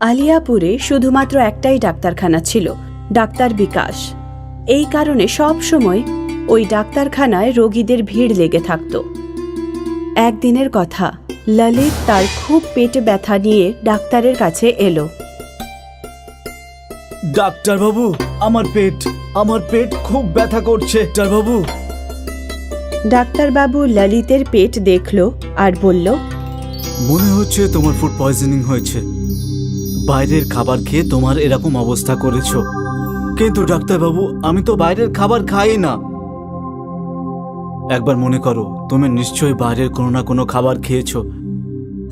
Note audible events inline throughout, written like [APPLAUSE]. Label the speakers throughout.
Speaker 1: আলিয়াপুরে শুধুমাত্র একটাই ডাক্তারখানা ছিল ডাক্তার বিকাশ। এই কারণে সব সময় ওই ডাক্তারখানায় রোগীদের ভিড় লেগে থাকত। একদিনের কথা ললিত তার খুব পেটে ব্যথা নিয়ে ডাক্তারের কাছে এলো।
Speaker 2: ডাক্তার বাবু আমার পেট আমার পেট খুব ব্যথা করছে। ডাক্তার বাবু
Speaker 1: ডাক্তারবাবু ললিতের পেট দেখল আর বলল
Speaker 2: মনে হচ্ছে তোমার ফুড পয়জনিং হয়েছে। বাইরের খাবার খেয়ে তোমার এরকম অবস্থা করেছ। কিন্তু ডাক্তার বাবু আমি তো বাইরের খাবার খাই না। একবার মনে করো, তুমি নিশ্চয়ই বাইরের কোনো না কোনো খাবার খেয়েছো।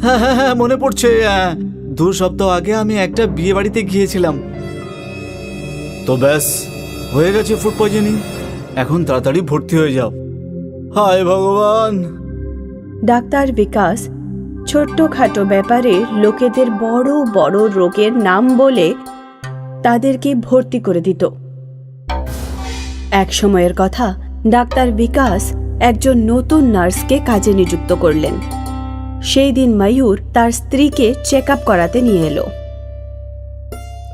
Speaker 2: হ্যাঁ হ্যাঁ হ্যাঁ মনে পড়ছে হ্যাঁ। দু সপ্তাহ আগে আমি একটা বিয়ে বাড়িতে গিয়েছিলাম। তো ব্যাস, হয়ে গেছে ফুড পয়জনিং। এখন তাড়াতাড়ি ভর্তি হয়ে যাও। হায় ভগবান!
Speaker 1: ডাক্তার বিকাশ ছোট্টখাটো ব্যাপারে লোকেদের বড় বড় রোগের নাম বলে তাদেরকে ভর্তি করে দিত। এক সময়ের কথা, ডাক্তার বিকাশ একজন নতুন নার্সকে কাজে নিযুক্ত করলেন। সেই দিন ময়ূর তার স্ত্রীকে চেক আপ করাতে নিয়ে এলো।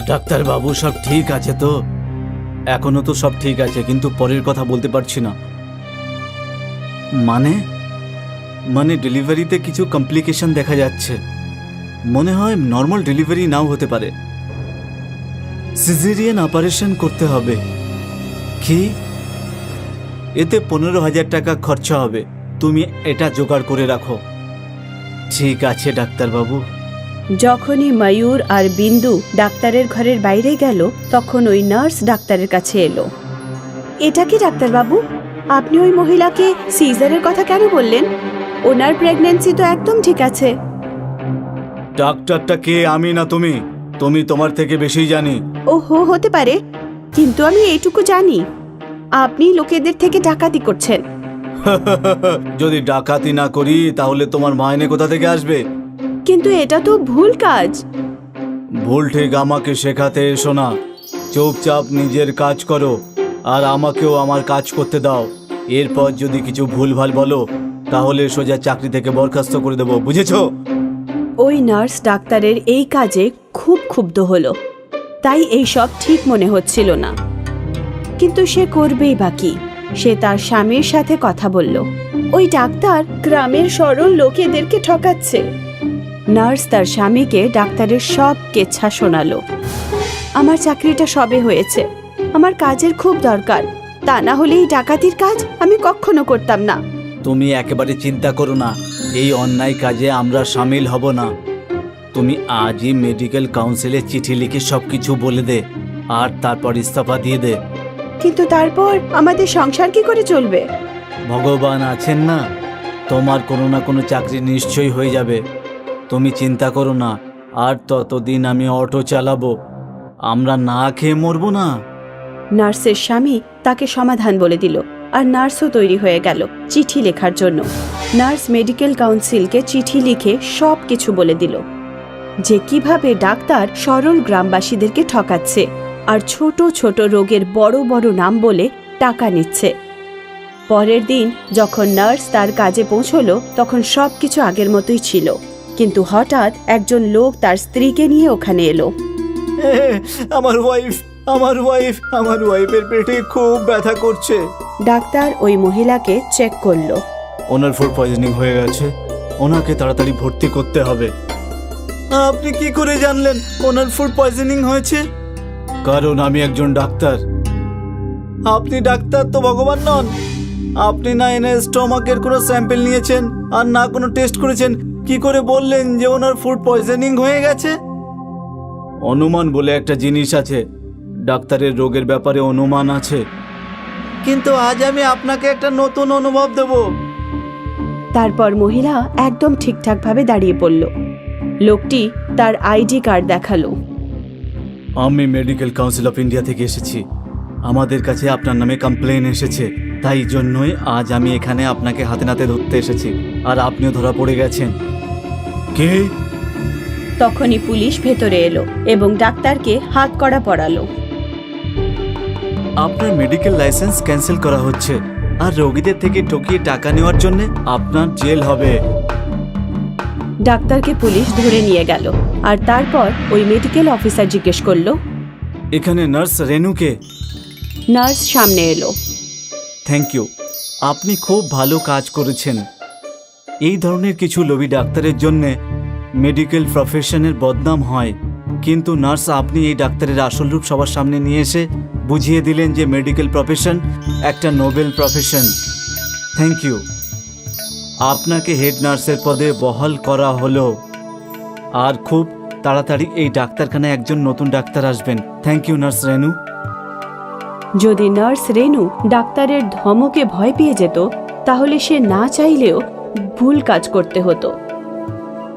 Speaker 2: ডাক্তার বাবু, সব ঠিক আছে তো? এখনও তো সব ঠিক আছে, কিন্তু পরের কথা বলতে পারছি না। মানে? মানে ডেলিভারিতে কিছু কমপ্লিকেশন দেখা যাচ্ছে। মনে হয় নর্মাল ডেলিভারি নাও হতে পারে। সিজেরিয়ান অপারেশন করতে হবে। কি? এতে পনেরো হাজার টাকা খরচা হবে। তুমি এটা জোগাড় করে রাখো। ঠিক আছে, ডাক্তারবাবু।
Speaker 1: যখনই ময়ূর আর বিন্দু ডাক্তারের ঘরের বাইরে গেল, তখন ওই নার্স ডাক্তারের কাছে এলো। এটা কি, ডাক্তারবাবু? আপনি ওই মহিলাকে সিজারের কথা কেন বললেন? ওনার প্রেগন্যান্সি তো একদম ঠিক আছে।
Speaker 2: ডাক্তারটা কে? আমি না তুমি? তুমি তোমার থেকে বেশি জানি।
Speaker 1: ও হো হতে পারে। কিন্তু আমি এইটুকু জানি। আপনি লোকেদের থেকে ডাকাতি করছেন। [LAUGHS]
Speaker 2: যদি ডাকাতি না করি তাহলে তোমার মাইনে কোথা থেকে আসবে?
Speaker 1: কিন্তু এটা তো ভুল কাজ।
Speaker 2: ভুল ঠিক আমাকে শেখাতে এসো না। চুপচাপ নিজের কাজ করো। আর আমাকেও আমার কাজ করতে দাও। এরপর যদি কিছু ভুলভাল বলো তাহলে সোজা চাকরি থেকে বরখাস্ত করে দেবো, বুঝেছ?
Speaker 1: ওই নার্স ডাক্তারের এই কাজে খুব ক্ষুব্ধ হলো। তাই এই সব ঠিক মনে হচ্ছিল না। কিন্তু সে করবেই বাকি সে তার স্বামীর সাথে কথা বলল। ওই ডাক্তার গ্রামের সরল লোকেদেরকে ঠকাচ্ছে। নার্স তার স্বামীকে ডাক্তারের সব কেচ্ছা শোনালো। আমার চাকরিটা সবে হয়েছে। আমার কাজের খুব দরকার। তা না হলে এই ডাকাতির কাজ আমি কখনো করতাম না।
Speaker 2: তুমি একেবারে চিন্তা করো না এই অন্যায় কাজে আমরা সামিল হব না। তুমি আজই মেডিকেল কাউন্সিলে চিঠি লিখে সব কিছু বলে দে আর তারপর ইস্তফা দিয়ে দে।
Speaker 1: কিন্তু তারপর আমাদের সংসার কি করে চলবে?
Speaker 2: ভগবান আছেন না তোমার কোনো না কোনো চাকরি নিশ্চয়ই হয়ে যাবে। তুমি চিন্তা করো না আর ততদিন আমি অটো চালাবো আমরা না খেয়ে মরবো না।
Speaker 1: নার্সের স্বামী তাকে সমাধান বলে দিল। আর নার্সও তৈরি হয়ে গেল চিঠি লেখার জন্য। নার্স মেডিকেল কাউন্সিলকে চিঠি লিখে সব কিছু বলে দিল। যে কীভাবে ডাক্তার সরল গ্রামবাসীদেরকে ঠকাচ্ছে আর ছোট ছোট রোগের বড় বড় নাম বলে টাকা নিচ্ছে। পরের দিন যখন নার্স তার কাজে পৌঁছলো, তখন সব কিছু আগের মতোই ছিল। কিন্তু হঠাৎ একজন লোক তার স্ত্রীকে নিয়ে ওখানে এলো।
Speaker 2: আমার ওয়াইফ আমার ওয়াইফ আমার ওয়াইফের পেটে খুব ব্যথা করছে।
Speaker 1: ডাক্তার ওই মহিলাকে চেক করল।
Speaker 2: ওনার ফুড পয়জনিং হয়ে গেছে। ওনাকে তাড়াতাড়ি ভর্তি করতে হবে। আপনি কি করে জানলেন ওনার ফুড পয়জনিং হয়েছে? কারণ আমি একজন ডাক্তার। আপনি ডাক্তার তো ভগবান নন। আপনি না এনে স্টমাকের কোনো স্যাম্পেল নিয়েছেন আর না কোনো টেস্ট করেছেন। কি করে বললেন যে ওনার ফুড পয়জনিং হয়ে গেছে? অনুমান বলে একটা জিনিস আছে। ডাক্তারের রোগের ব্যাপারে অনুমান আছে। কিন্তু আজ আমি আপনাকে একটা নতুন অনুভব দেবো।
Speaker 1: তারপর মহিলা একদম ঠিকঠাকভাবে দাঁড়িয়ে পড়ল। লোকটি তার আইডি কার্ড দেখাল।
Speaker 2: আমি মেডিকেল কাউন্সিল অফ ইন্ডিয়া থেকে এসেছি। আমাদের কাছে আপনার নামে কমপ্লেন এসেছে। তাই জন্যই আজ আমি এখানে আপনাকে হাতে নাতে ধরতে এসেছি। আর আপনিও ধরা পড়ে গেছেন। কে?
Speaker 1: তখনই পুলিশ ভেতরে এলো এবং ডাক্তারকে হাত করা পড়ালো
Speaker 2: আপনার মেডিকেল লাইসেন্স ক্যান্সেল করা হচ্ছে। আর রোগীদের থেকে ঠকিয়ে টাকা নেওয়ার জন্য আপনার জেল হবে।
Speaker 1: ডাক্তারকে পুলিশ ধরে নিয়ে গেল। আর তারপর ওই মেডিকেল অফিসার জিজ্ঞেস করল
Speaker 2: এখানে নার্স রেনুকে
Speaker 1: নার্স সামনে এলো।
Speaker 2: থ্যাংক ইউ আপনি খুব ভালো কাজ করেছেন। এই ধরনের কিছু লোভী ডাক্তারের জন্য মেডিকেল প্রফেশনের বদনাম হয়। কিন্তু নার্স, আপনি এই ডাক্তারের আসল রূপ সবার সামনে নিয়ে এসে বুঝিয়ে দিলেন যে মেডিকেল প্রফেশন একটা নোবেল প্রফেশন থ্যাংক ইউ আপনাকে হেড নার্সের পদে বহাল করা হলো। আর খুব তাড়াতাড়ি এই ডাক্তারখানায় একজন নতুন ডাক্তার আসবেন। Thank you nurse Renu.
Speaker 1: যদি নার্স রেনু ডাক্তারের ধমকে ভয় পেয়ে যেত, তাহলে সে না চাইলেও ভুল কাজ করতে হতো।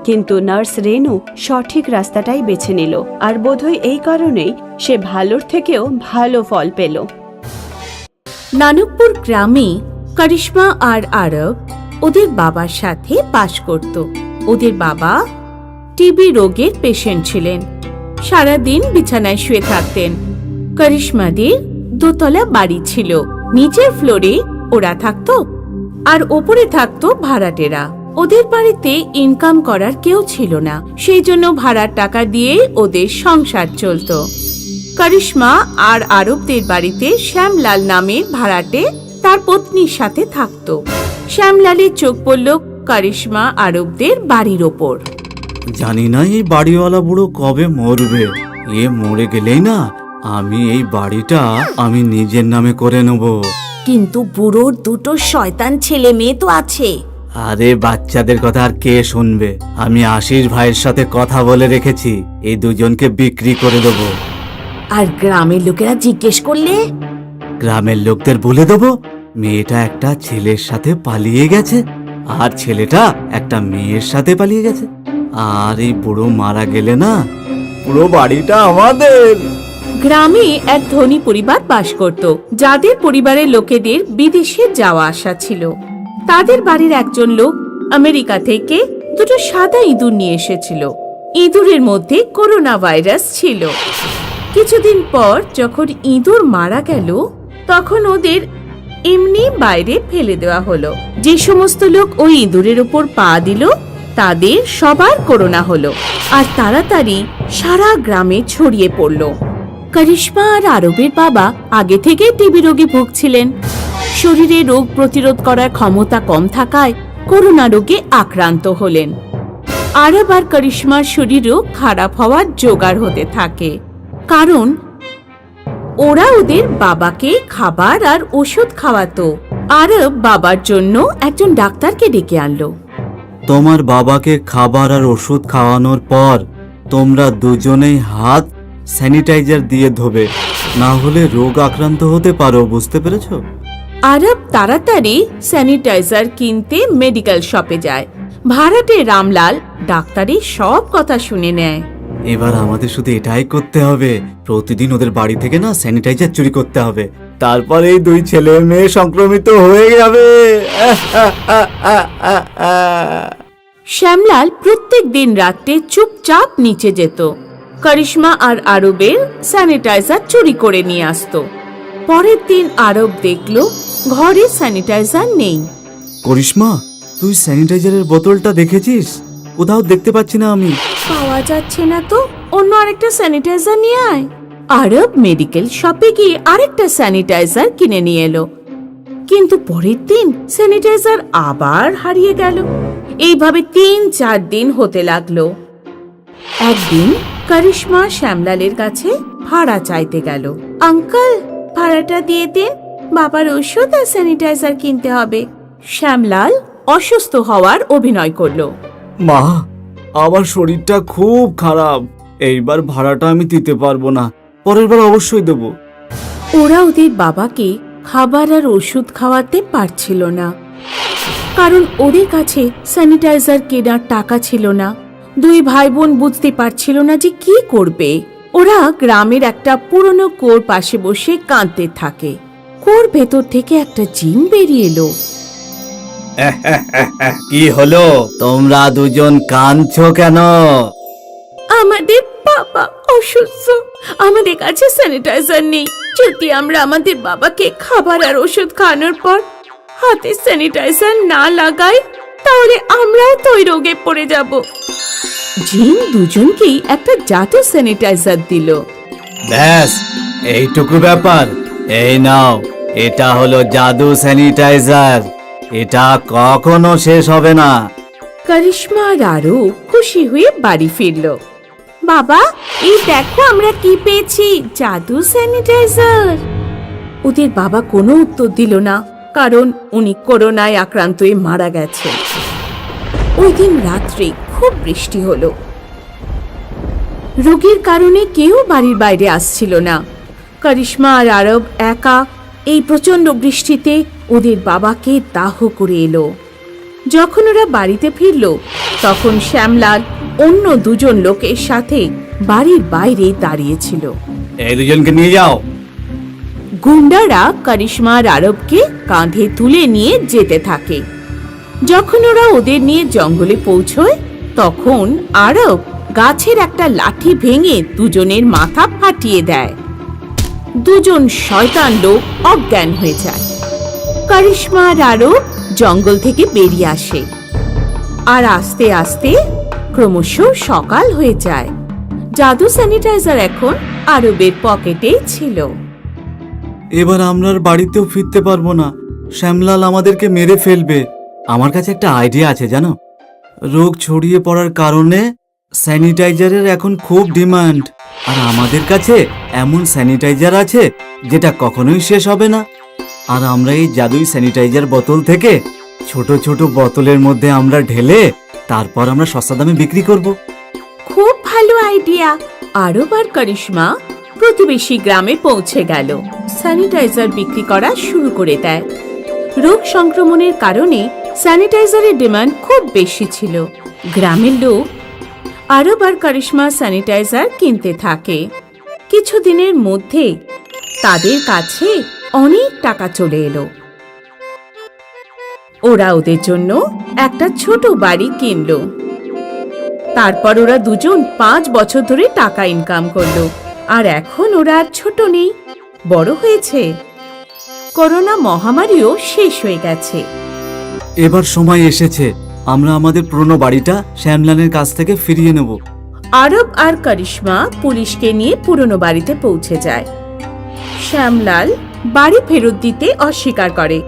Speaker 1: কিন্তু নার্স রেনু সঠিক রাস্তাটাই বেছে নিল। আর বোধহয় এই কারণেই সে ভালোর থেকেও ভালো ফল পেল।
Speaker 3: নানকপুর গ্রামে করিশ্মা আর আরব ওদের বাবার সাথে বাস করত। ওদের বাবা টিবি রোগের পেশেন্ট ছিলেন। সারাদিন বিছানায় শুয়ে থাকতেন। করিশ্মাদের দোতলা বাড়ি ছিল। নিচের ফ্লোরে ওরা থাকতো আর ওপরে থাকতো ভাড়াটেরা। ওদের বাড়িতে ইনকাম করার কেউ ছিল না। সেই জন্য ভাড়ার টাকা দিয়েই ওদের সংসার চলতো। করিশ্মা আর আরবদের বাড়িতে শ্যামলাল নামে ভাড়াটে তার পত্নীর সাথে থাকত। শ্যামলালের চোখ পড়ল করিশ্মা আরবদের বাড়ির ওপর।
Speaker 2: জানি না এই বাড়িওয়ালা বুড়ো কবে মরবে। এ মরে গেলেই না আমি এই বাড়িটা আমি নিজের নামে করে নেব।
Speaker 3: কিন্তু বুড়োর দুটো শয়তান ছেলে মেয়ে তো আছে।
Speaker 2: আরে বাচ্চাদের কথা আর কে শুনবে? আমি আশিস ভাইয়ের সাথে কথা বলে রেখেছি এই দুজনকে বিক্রি করে দেবো।
Speaker 3: আর গ্রামের লোকেরা জিজ্ঞেস করলে?
Speaker 2: গ্রামের লোকদের বলে দেবো মেয়েটা একটা ছেলের সাথে পালিয়ে গেছে আর ছেলেটা একটা মেয়ের সাথে পালিয়ে গেছে। আর এই বুড়ো মারা গেলে না? পুরো বাড়িটা আমাদের!
Speaker 3: গ্রামে এক ধনী পরিবার বাস করত যাদের পরিবারের লোকেদের বিদেশে যাওয়া আসা ছিল। তাদের বাড়ির একজন লোক আমেরিকা থেকে দুটো সাদা ইঁদুর নিয়ে এসেছিল। ইঁদুরের মধ্যে করোনা ভাইরাস ছিল। কিছুদিন পর যখন ইঁদুর মারা গেল, তখন ওদের এমনি বাইরে ফেলে দেওয়া হলো। যে সমস্ত লোক ওই ইঁদুরের উপর পা দিল, তাদের সবার করোনা হলো আর তাড়াতাড়ি সারা গ্রামে ছড়িয়ে পড়ল। করিশ্মা আর আরবের বাবা আগে থেকে টিবি রোগে ভুগছিলেন। শরীরে রোগ প্রতিরোধ করার ক্ষমতা কম থাকায় করোনা রোগে আক্রান্ত হলেন। আরব আর করিশ্মার শরীরও খারাপ হওয়ার জোগাড় হতে থাকে। কারণ ওরা ওদের বাবাকে খাবার আর ওষুধ খাওয়াতো। আরব বাবার জন্য একজন ডাক্তারকে ডেকে আনলো।
Speaker 2: তোমার বাবাকে খাবার আর ওষুধ খাওয়ানোর পর তোমরা দুজনেই হাত স্যানিটাইজার দিয়ে ধোবে। না হলে রোগ আক্রান্ত হতে পারো, বুঝতে পেরেছ?
Speaker 3: আরব তাড়াতাড়ি স্যানিটাইজার কিনতে মেডিকেল শপে যায়। ভাড়াটে রামলাল ডাক্তারি সব কথা শুনে নেয়।
Speaker 2: এবার আমাদের শুধু এটাই করতে হবে। প্রতিদিন ওদের বাড়ি থেকে না স্যানিটাইজার চুরি করতে হবে। তারপর এই দুই ছেলে মেয়ে সংক্রমিত হয়ে যাবে।
Speaker 3: শ্যামলাল প্রত্যেক দিন রাত্রে চুপচাপ নিচে যেত। করিশ্মা আর আরবের স্যানিটাইজার চুরি করে নিয়ে আসতো। পরের দিন আরব দেখল ঘরে স্যানিটাইজার নেই।
Speaker 2: করিশ্মা তুই স্যানিটাইজারের বোতলটা দেখেছিস? কোথাও দেখতে পাচ্ছি না আমি।
Speaker 3: পাওয়া যাচ্ছে না তো অন্য আরেকটা স্যানিটাইজার নিয়ে আয়। আরব মেডিকেল শপে গিয়ে আরেকটা স্যানিটাইজার কিনে নিয়ে এলো। কিন্তু পরের দিন স্যানিটাইজার আবার হারিয়ে গেল। এইভাবে তিন চার দিন হতে লাগল। একদিন করিশ্মা শ্যামলালের কাছে ভাড়া চাইতে গেল। আঙ্কেল ভাড়াটা দিয়ে দিন বাবার ওষুধ আর স্যানিটাইজার কিনতে হবে। শ্যামলাল অসুস্থ হওয়ার অভিনয় করল।
Speaker 2: মা আমার শরীরটা খুব খারাপ। এইবার ভাড়াটা আমি দিতে পারব না। পরের বার অবশ্যই দেবো।
Speaker 3: ওরা ওদের বাবাকে খাবার আর ওষুধ খাওয়াতে পারছিল না। কারণ ওদের কাছে স্যানিটাইজার কেনার টাকা ছিল না। দুই ভাই বোন বুঝতে পারছিল না যে কি করবে। ওরা গ্রামের একটা পুরনো কোর পাশে বসে কাঁদতে থাকে। কোর ভেতর থেকে একটা জিন বেরিয়ে এলো। [LAUGHS]
Speaker 2: কি হলো? তোমরা দুজন কাঁদছো কেন?
Speaker 3: আমাদের বাবা অসুস্থ। আমাদের কাছে স্যানিটাইজার নেই। যদি আমরা আমাদের বাবাকে খাবার আর ওষুধ খাওয়ানোর পর হাতে স্যানিটাইজার না লাগাই তাহলে আমরাও তো ওই রোগে পড়ে যাব। জিন দুজনকেই একটা জাদু স্যানিটাইজার দিল।
Speaker 2: ব্যাস এইটুকু ব্যাপার। এই নাও এটা হলো জাদু স্যানিটাইজার এটা কখনো শেষ হবে না।
Speaker 3: করিশ্মা আর আরও খুশি হয়ে বাড়ি ফিরল। বাবা এই দেখো আমরা কি পেয়েছি জাদু স্যানিটাইজার ওদের বাবা কোনো উত্তর দিল না কারণ উনি করোনায় আক্রান্ত হয়ে মারা গেছে ওই দিন রাত্রে খুব বৃষ্টি হলো। রোগীর কারণে কেউ বাড়ির বাইরে আসছিল না। করিশ্মা আর আরব একা এই প্রচণ্ড বৃষ্টিতে ওদের বাবাকে দাহ করে এলো। যখন ওরা বাড়িতে ফিরল তখন শ্যামলাল অন্য দুজন লোকের সাথে বাড়ির বাইরে দাঁড়িয়েছিল।
Speaker 2: এই দুজনকে নিয়ে যাও।
Speaker 3: গুন্ডারা করিশ্মা আর আরবকে কাঁধে তুলে নিয়ে যেতে থাকে। যখন ওরা ওদের নিয়ে জঙ্গলে পৌঁছয় তখন আরব গাছের একটা লাঠি ভেঙে দুজনের মাথা ফাটিয়ে দেয়। দুজন শয়তান লোক অজ্ঞান হয়ে যায়। করিশ্মা আর আরব জঙ্গল থেকে বেরিয়ে আসে। আর আস্তে আস্তে ক্রমশ সকাল হয়ে যায়। জাদু স্যানিটাইজার এখন আরবের পকেটেই ছিল।
Speaker 2: এবার আমরা আর বাড়িতেও ফিরতে পারব না। শ্যামলাল আমাদেরকে মেরে ফেলবে। আমার কাছে একটা আইডিয়া আছে, জানো? রোগ ছড়িয়ে পড়ার কারণে স্যানিটাইজারের এখন খুব ডিমান্ড। আর আমাদের কাছে এমন স্যানিটাইজার আছে যেটা কখনোই শেষ হবে না। আর আমরা এই জাদুই স্যানিটাইজার বোতল থেকে ছোট ছোট বোতলের মধ্যে আমরা ঢেলে তারপর আমরা সস্তা দামে বিক্রি করব।
Speaker 3: খুব ভালো আইডিয়া। আরব আর করিশ্মা প্রতিবেশী গ্রামে পৌঁছে গেল। স্যানিটাইজার বিক্রি করা শুরু করে দেয়। রোগ সংক্রমণের কারণে স্যানিটাইজারের ডিমান্ড খুব বেশি ছিল। গ্রামের লোক আর করিশ্মা স্যানিটাইজার কিনতে থাকে। কিছুদিনের মধ্যে তাদের কাছে অনেক টাকা চলে এলো। ওরা ওদের জন্য একটা ছোট বাড়ি কিনলো। তারপর ওরা দুজন পাঁচ বছর ধরে টাকা ইনকাম করল। আর এখন ওরা আর ছোট নেই। বড় হয়েছে। করোনা মহামারীও শেষ হয়ে গেছে।
Speaker 2: এবার সময় এসেছে। আমরা আমাদের পুরনো বাড়িটা শ্যামলালের কাছ থেকে ফিরিয়ে নেব।
Speaker 3: আরব আর করিশ্মা পুলিশকে নিয়ে পুরনো বাড়িতে পৌঁছে যায়। শ্যামলাল বাড়ি ফেরত দিতে অস্বীকার করে।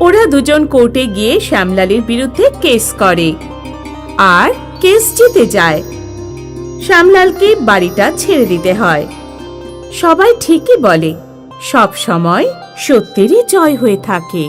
Speaker 3: ওরা দুজন কোর্টে গিয়ে শ্যামলালের বিরুদ্ধে কেস করে আর কেস জিতে যায়। শ্যামলালকে বাড়িটা ছেড়ে দিতে হয়। সবাই ঠিকই বলে, সব সময় সত্যেরই জয় হয়ে থাকে।